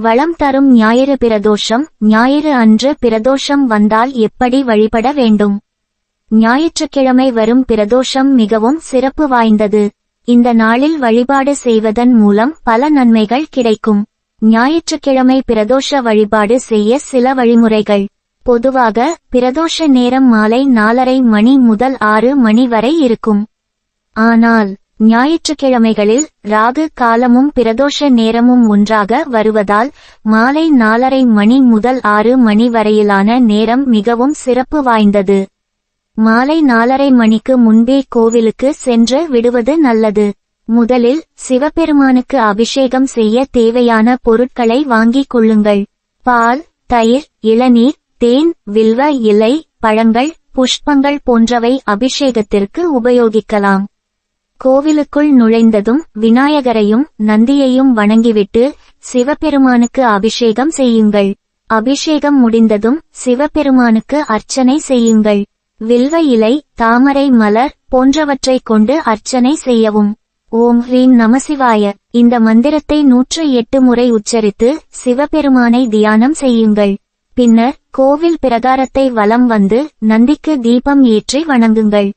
வளம் தரும் ஞாயிறு பிரதோஷம் ஞாயிறு அன்று பிரதோஷம் வந்தால் எப்படி வழிபட வேண்டும்? ஞாயிற்றுக்கிழமை வரும் பிரதோஷம் மிகவும் சிறப்பு வாய்ந்தது. இந்த நாளில் வழிபாடு செய்வதன் மூலம் பல நன்மைகள் கிடைக்கும். ஞாயிற்றுக்கிழமை பிரதோஷ வழிபாடு செய்ய சில வழிமுறைகள். பொதுவாக பிரதோஷ நேரம் மாலை நாலரை மணி முதல் ஆறு மணி வரை இருக்கும். ஆனால் ஞாயிற்றுக்கிழமைகளில் ராகு காலமும் பிரதோஷ நேரமும் ஒன்றாக வருவதால் மாலை நாலரை மணி முதல் ஆறு மணி வரையிலான நேரம் மிகவும் சிறப்பு வாய்ந்தது. மாலை நாலரை மணிக்கு முன்பே கோவிலுக்கு சென்று விடுவது நல்லது. முதலில் சிவபெருமானுக்கு அபிஷேகம் செய்ய தேவையான பொருட்களை வாங்கிக் கொள்ளுங்கள். பால் தயிர் இளநீர் தேன் வில்வ இலை பழங்கள் புஷ்பங்கள் போன்றவை அபிஷேகத்திற்கு உபயோகிக்கலாம். கோவிலுக்குள் நுழைந்ததும் விநாயகரையும் நந்தியையும் வணங்கிவிட்டு சிவபெருமானுக்கு அபிஷேகம் செய்யுங்கள். அபிஷேகம் முடிந்ததும் சிவபெருமானுக்கு அர்ச்சனை செய்யுங்கள். வில்வ இலை தாமரை மலர் போன்றவற்றைக் கொண்டு அர்ச்சனை செய்யவும். ஓம் ஹ்ரீம் நமசிவாய இந்த மந்திரத்தை நூற்று எட்டு முறை உச்சரித்து சிவபெருமானை தியானம் செய்யுங்கள். பின்னர் கோவில் பிரகாரத்தை வலம் வந்து நந்திக்கு தீபம் ஏற்றி வணங்குங்கள்.